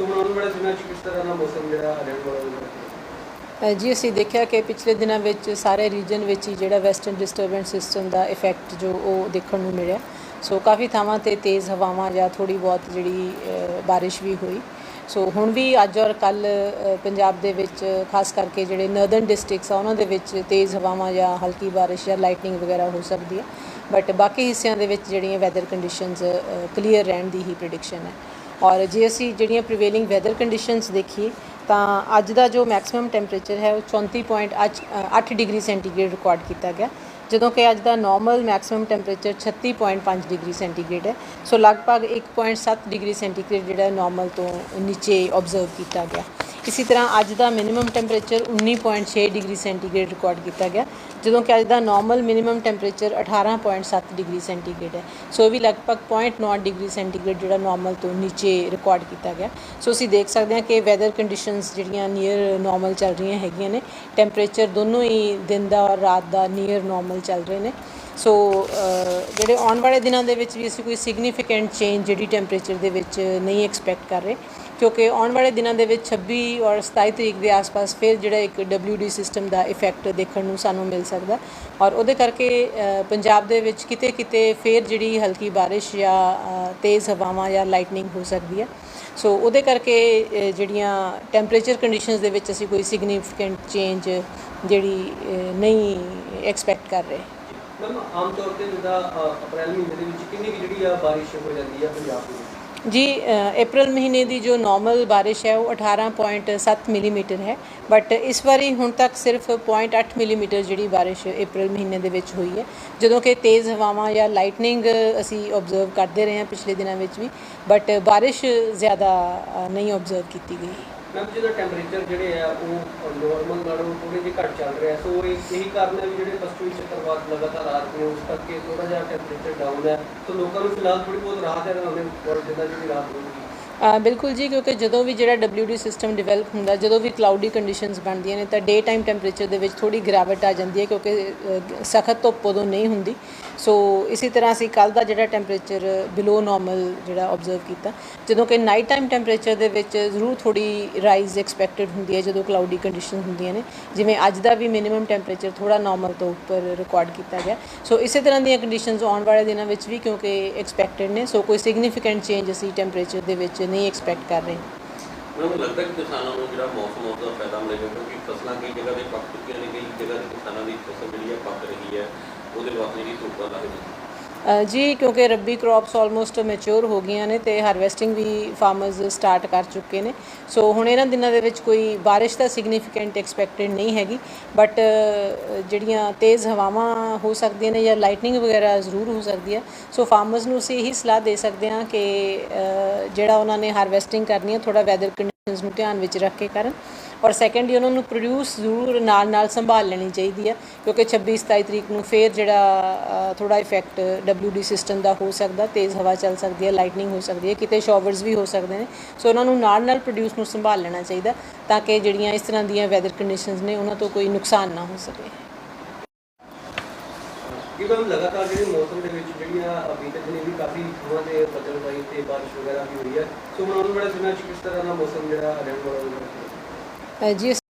ਸੋ ਆਉਣ ਵਾਲੇ ਦਿਨਾਂ 'ਚ ਕਿਸ ਤਰ੍ਹਾਂ ਦਾ ਮੌਸਮ ਜਿਹੜਾ ਰਹਿਣ ਵਾਲਾ ਹੋਵੇਗਾ ਜੀ ਅਸੀਂ ਦੇਖਿਆ ਕਿ ਪਿਛਲੇ ਦਿਨਾਂ ਵਿੱਚ ਸਾਰੇ ਰੀਜਨ ਵਿੱਚ ਹੀ ਜਿਹੜਾ ਵੈਸਟਰਨ ਡਿਸਟਰਬੈਂਸ ਸਿਸਟਮ ਦਾ ਇਫੈਕਟ ਜੋ ਉਹ ਦੇਖਣ ਨੂੰ ਮਿਲਿਆ। ਸੋ ਕਾਫੀ ਥਾਵਾਂ ਤੇ ਤੇਜ਼ ਹਵਾਵਾਂ ਜਾਂ ਥੋੜੀ ਬਹੁਤ ਜਿਹੜੀ ਅ, ਬਾਰਿਸ਼ ਵੀ ਹੋਈ। ਸੋ ਹੁਣ ਵੀ ਅੱਜ ਔਰ ਕੱਲ ਪੰਜਾਬ ਦੇ ਵਿੱਚ ਖਾਸ ਕਰਕੇ ਜਿਹੜੇ ਨਰਦਰਨ ਡਿਸਟ੍ਰਿਕਟਸ ਆ ਉਹਨਾਂ ਦੇ ਵਿੱਚ ਤੇਜ਼ ਹਵਾਵਾਂ ਜਾਂ ਹਲਕੀ ਬਾਰਿਸ਼ ਜਾਂ ਲਾਈਟਨਿੰਗ ਵਗੈਰਾ ਹੋ ਸਕਦੀ ਹੈ। ਬਟ ਬਾਕੀ ਹਿੱਸਿਆਂ ਦੇ ਵਿੱਚ ਜਿਹੜੀਆਂ ਵੈਦਰ ਕੰਡੀਸ਼ਨਸ ਕਲੀਅਰ ਰਹਿਣ ਦੀ ਹੀ ਪ੍ਰੈਡਿਕਸ਼ਨ ਹੈ। ਔਰ ਜੇ ਅਸੀਂ ਜਿਹੜੀਆਂ ਪ੍ਰੀਵੇਲਿੰਗ ਵੈਦਰ ਕੰਡੀਸ਼ਨਸ ਦੇਖੀਏ, ਤਾਂ ਅੱਜ ਦਾ ਜੋ ਮੈਕਸਿਮਮ ਟੈਂਪਰੇਚਰ ਹੈ, ਉਹ 34.8 ਡਿਗਰੀ ਸੈਂਟੀਗ੍ਰੇਡ ਰਿਕਾਰਡ ਕੀਤਾ ਗਿਆ। ਜਦੋਂ ਕਿ ਅੱਜ ਦਾ normal maximum temperature 36.5 degree centigrade ਹੈ। ਸੋ ਲਗਭਗ 1.7 ਡਿਗਰੀ ਸੈਂਟੀਗ੍ਰੇਡ ਜਿਹੜਾ ਨਾਰਮਲ ਤੋਂ ਨੀਚੇ ਆਬਜ਼ਰਵ ਕੀਤਾ ਗਿਆ। ਇਸੇ ਤਰ੍ਹਾਂ ਅੱਜ ਦਾ minimum temperature 19.6 degree centigrade record ਕੀਤਾ ਗਿਆ, ਜਦੋਂ ਕਿ ਅੱਜ ਦਾ normal minimum temperature 18.7 degree centigrade ਹੈ। ਸੋ ਇਹ ਵੀ ਲਗਭਗ 0.9 ਡਿਗਰੀ ਸੈਂਟੀਗ੍ਰੇਡ ਜਿਹੜਾ ਨਾਰਮਲ ਤੋਂ ਨੀਚੇ ਰਿਕਾਰਡ ਕੀਤਾ ਗਿਆ। ਸੋ ਅਸੀਂ ਦੇਖ ਸਕਦੇ ਹਾਂ ਕਿ ਵੈਦਰ ਕੰਡੀਸ਼ਨਸ ਜਿਹੜੀਆਂ ਨੀਅਰ ਨਾਰਮਲ ਚੱਲ ਰਹੀਆਂ ਹੈਗੀਆਂ ਨੇ ਟੈਂਪਰੇਚਰ ਦੋਨੋਂ ਹੀ ਦਿਨ ਦਾ ਔਰ ਰਾਤ ਦਾ ਨੀਅਰ ਨਾਰਮਲ ਚੱਲ ਰਹੇ ਨੇ। ਸੋ ਜਿਹੜੇ ਆਉਣ ਵਾਲੇ ਦਿਨਾਂ ਦੇ ਵਿੱਚ ਵੀ ਅਸੀਂ ਕੋਈ ਸਿਗਨੀਫੀਕੈਂਟ ਚੇਂਜ ਜਿਹੜੀ ਟੈਂਪਰੇਚਰ ਦੇ ਵਿੱਚ ਨਹੀਂ ਐਕਸਪੈਕਟ ਕਰ ਰਹੇ, ਕਿਉਂਕਿ ਆਉਣ ਵਾਲੇ ਦਿਨਾਂ ਦੇ ਵਿੱਚ 26 ਔਰ 27 ਤਰੀਕ ਦੇ ਆਸ-ਪਾਸ ਫਿਰ ਜਿਹੜਾ ਇੱਕ WD ਸਿਸਟਮ ਦਾ ਇਫੈਕਟ ਦੇਖਣ ਨੂੰ ਸਾਨੂੰ ਮਿਲ ਸਕਦਾ। ਔਰ ਉਹਦੇ ਕਰਕੇ ਪੰਜਾਬ ਦੇ ਵਿੱਚ ਕਿਤੇ-ਕਿਤੇ ਫਿਰ ਜਿਹੜੀ ਹਲਕੀ ਬਾਰਿਸ਼ ਜਾਂ ਤੇਜ਼ ਹਵਾਵਾਂ ਜਾਂ ਲਾਈਟਨਿੰਗ ਹੋ ਸਕਦੀ ਹੈ। ਸੋ ਉਹਦੇ ਕਰਕੇ ਜਿਹੜੀਆਂ ਟੈਂਪਰੇਚਰ ਕੰਡੀਸ਼ਨਸ ਦੇ ਵਿੱਚ ਅਸੀਂ ਕੋਈ ਸਿਗਨੀਫੀਕੈਂਟ ਚੇਂਜ ਜਿਹੜੀ ਨਹੀਂ ਐਕਸਪੈਕਟ ਕਰ ਰਹੇ। ਮੈਮ, ਆਮ ਤੌਰ ਤੇ ਜਿੱਦਾਂ ਅਪ੍ਰੈਲ ਮਹੀਨੇ ਦੇ ਵਿੱਚ ਕਿੰਨੀ ਕੁ ਜਿਹੜੀ ਆ ਬਾਰਿਸ਼ ਹੋ ਜਾਂਦੀ ਆ ਪੰਜਾਬ ਦੇ ਵਿੱਚ? ਜੀ ਅਪ੍ਰੈਲ ਮਹੀਨੇ ਦੀ ਜੋ ਨਾਰਮਲ ਬਾਰਿਸ਼ ਹੈ, ਉਹ 18.7 ਮਿਲੀਮੀਟਰ ਹੈ। ਬਟ ਇਸ ਵਾਰੀ ਹੁਣ ਤੱਕ ਸਿਰਫ 0.8 ਮਿਲੀਮੀਟਰ ਜਿਹੜੀ ਬਾਰਿਸ਼ ਅਪ੍ਰੈਲ ਮਹੀਨੇ ਦੇ ਵਿੱਚ ਹੋਈ ਹੈ। ਜਦੋਂ ਕਿ ਤੇਜ਼ ਹਵਾਵਾਂ ਜਾਂ ਲਾਈਟਨਿੰਗ ਅਸੀਂ ਆਬਜ਼ਰਵ ਕਰਦੇ ਰਹੇ ਹਾਂ ਪਿਛਲੇ ਦਿਨਾਂ ਵਿੱਚ ਵੀ। ਬਟ ਬਾਰਿਸ਼ ਜ਼ਿਆਦਾ ਨਹੀਂ ਆਬਜ਼ਰਵ ਕੀਤੀ ਗਈ। ਮੈਮ, ਜਿਹਦਾ ਟੈਂਪਰੇਚਰ ਜਿਹੜੇ ਆ ਉਹ ਨਾਰਮਲ ਨਾਲੋਂ ਥੋੜੇ ਜਿਹੇ ਘੱਟ ਚੱਲ ਰਿਹਾ। ਸੋ ਇਹ ਇਹੀ ਕਾਰਨ ਹੈ ਵੀ ਜਿਹੜੇ ਪਸ਼ਚਮੀ ਚੱਕਰਵਾਤ ਲਗਾਤਾਰ ਆ ਰਹੇ ਉਸ ਕਰਕੇ ਥੋੜਾ ਜਿਹਾ ਟੈਂਪਰੇਚਰ ਡਾਊਨ ਹੈ। ਸੋ ਲੋਕਾਂ ਨੂੰ ਫਿਲਹਾਲ ਥੋੜੀ ਬਹੁਤ ਰਾਹਤ ਹੈ, ਉਹਨਾਂ ਔਰ ਜਿੱਦਾਂ ਜਿਹੜੀ ਰਾਹਤ ਹੋਊਗੀ। ਬਿਲਕੁਲ ਜੀ, ਕਿਉਂਕਿ ਜਦੋਂ ਵੀ ਜਿਹੜਾ WD ਸਿਸਟਮ ਡਿਵੈਲਪ ਹੁੰਦਾ, ਜਦੋਂ ਵੀ ਕਲਾਉਡੀ ਕੰਡੀਸ਼ਨਸ ਬਣਦੀਆਂ ਨੇ, ਤਾਂ ਡੇ ਟਾਈਮ ਟੈਂਪਰੇਚਰ ਦੇ ਵਿੱਚ ਥੋੜੀ ਗਿਰਾਵਟ ਆ ਜਾਂਦੀ ਹੈ, ਕਿਉਂਕਿ ਸਖਤ ਧੁੱਪ ਉਦੋਂ ਨਹੀਂ ਹੁੰਦੀ। ਸੋ ਇਸੇ ਤਰ੍ਹਾਂ ਅਸੀਂ ਕੱਲ ਦਾ ਜਿਹੜਾ ਟੈਂਪਰੇਚਰ ਬਿਲੋ ਨਾਰਮਲ ਜਿਹੜਾ ਆਬਜ਼ਰਵ ਕੀਤਾ, ਜਦੋਂ ਕਿ ਨਾਈਟ ਟਾਈਮ ਟੈਂਪਰੇਚਰ ਦੇ ਵਿੱਚ ਜ਼ਰੂਰ ਥੋੜੀ ਰਾਈਜ਼ ਐਕਸਪੈਕਟਡ ਹੁੰਦੀ ਹੈ, ਜਦੋਂ ਕਲਾਉਡੀ ਕੰਡੀਸ਼ਨ ਹੁੰਦੀਆਂ ਨੇ। ਜਿਵੇਂ ਅੱਜ ਦਾ ਵੀ ਮਿਨੀਮਮ ਟੈਂਪਰੇਚਰ ਥੋੜਾ ਨਾਰਮਲ ਤੋਂ ਉੱਪਰ ਰਿਕਾਰਡ ਕੀਤਾ ਗਿਆ। ਸੋ ਇਸੇ ਤਰ੍ਹਾਂ ਦੀਆਂ ਕੰਡੀਸ਼ਨਸ ਆਉਣ ਵਾਲੇ ਦਿਨਾਂ ਵਿੱਚ ਵੀ ਕਿਉਂਕਿ ਐਕਸਪੈਕਟਡ ਨੇ ਸੋ ਕੋਈ ਸਿਗਨੀਫੀਕੈਂਟ ਚੇਂਜ ਅਸੀਂ ਟੈਂਪਰੇਚਰ ਦੇ ਵਿੱਚ ਨਹੀਂ ਐਕਸਪੈਕਟ ਕਰ ਰਹੇ। ਮੈਨੂੰ ਲੱਗਦਾ ਕਿ ਕਿਸਾਨਾਂ ਨੂੰ ਜਿਹੜਾ ਮੌਸਮ ਉਹਦਾ ਫਾਇਦਾ ਮਿਲੇਗਾ, ਕਿਉਂਕਿ ਫਸਲਾਂ ਕਈ ਜਗ੍ਹਾ ਤੇ ਪੱਕ ਚੁੱਕੀਆਂ ਨੇ, ਕਈ ਜਗ੍ਹਾ ਤੇ ਕਿਸਾਨਾਂ ਦੀ ਫਸਲ ਜਿਹੜੀ ਆ ਪੱਕ ਰਹੀ ਹੈ। ਉਹਦੇ ਵਾਸਤੇ ਜਿਹੜੀ ਧੁੱਪਾਂ ਲੱਗਦੀ ਜੀ, ਕਿਉਂਕਿ ਰੱਬੀ ਕ੍ਰੌਪਸ ਆਲਮੋਸਟ ਮੈਚੁਰ ਹੋ ਗਈਆਂ ਨੇ ਤੇ ਹਾਰਵੈਸਟਿੰਗ ਵੀ ਫਾਰਮਰਸ ਸਟਾਰਟ ਕਰ ਚੁੱਕੇ ਨੇ। ਸੋ ਹੁਣ ਇਹਨਾਂ ਦਿਨਾਂ ਦੇ ਵਿੱਚ ਕੋਈ ਬਾਰਿਸ਼ ਦਾ ਸਿਗਨੀਫੀਕੈਂਟ ਐਕਸਪੈਕਟਡ ਨਹੀਂ ਹੈਗੀ ਬਟ ਜਿਹੜੀਆਂ ਤੇਜ਼ ਹਵਾਵਾਂ ਹੋ ਸਕਦੀਆਂ ਨੇ ਜਾਂ ਲਾਈਟਨਿੰਗ ਵਗੈਰਾ ਜ਼ਰੂਰ ਹੋ ਸਕਦੀ ਹੈ ਸੋ ਫਾਰਮਰਸ ਨੂੰ ਅਸੀਂ ਇਹੀ ਸਲਾਹ ਦੇ ਸਕਦੇ ਹਾਂ ਕਿ ਜਿਹੜਾ ਉਹਨਾਂ ਨੇ ਹਾਰਵੈਸਟਿੰਗ ਕਰਨੀ ਹੈ ਥੋੜਾ ਵੈਦਰ ਕੰਡੀਸ਼ਨਸ ਨੂੰ ਧਿਆਨ ਵਿੱਚ ਰੱਖ ਕੇ ਕਰਨ। ਔਰ ਸੈਕੰਡਲੀ ਉਹਨਾਂ ਨੂੰ ਪ੍ਰੋਡਿਊਸ ਜ਼ਰੂਰ ਨਾਲ ਨਾਲ ਸੰਭਾਲ ਲੈਣੀ ਚਾਹੀਦੀ ਹੈ, ਕਿਉਂਕਿ 26 27 ਤਰੀਕ ਨੂੰ ਫੇਰ ਜਿਹੜਾ ਥੋੜਾ ਇਫੈਕਟ WD ਸਿਸਟਮ ਦਾ ਹੋ ਸਕਦਾ, ਤੇਜ਼ ਹਵਾ ਚੱਲ ਸਕਦੀ ਹੈ ਲਾਈਟਨਿੰਗ ਹੋ ਸਕਦੀ ਹੈ, ਕਿਤੇ ਸ਼ਾਵਰਸ ਵੀ ਹੋ ਸਕਦੇ ਨੇ। ਸੋ ਉਹਨਾਂ ਨੂੰ ਨਾਲ ਨਾਲ ਪ੍ਰੋਡਿਊਸ ਨੂੰ ਸੰਭਾਲ ਲੈਣਾ ਚਾਹੀਦਾ, ਤਾਂ ਕਿ ਜਿਹੜੀਆਂ ਇਸ ਤਰ੍ਹਾਂ ਦੀਆਂ ਵੈਦਰ ਕੰਡੀਸ਼ਨਸ ਨੇ, ਉਹਨਾਂ ਤੋਂ ਕੋਈ ਨੁਕਸਾਨ ਨਾ ਹੋ ਸਕੇ। ਕਿ ਲਗਾਤਾਰ ਜਿਹੜੇ ਮੌਸਮ ਦੇ ਵਿੱਚ ਜਿਹੜੀਆਂ ਅਭੀ ਤੱਕ ਵੀ ਕਾਫੀ ਥਾਵਾਂ ਤੇ ਬੱਦਲਬਾਈ ਤੇ ਬਾਰਿਸ਼ ਵਗੈਰਾ ਵੀ ਹੋਈ ਹੈ। ਸੋ ਹੁਣ ਵਾਲੇ ਦਿਨਾਂ 'ਚ ਕਿਸ ਤਰ੍ਹਾਂ ਦਾ ਮੌਸਮ ਜਿਹੜਾ ਰਹਿਣ ਵਾਲਾ ਹੋਵੇਗਾ ਅ, ਜੀ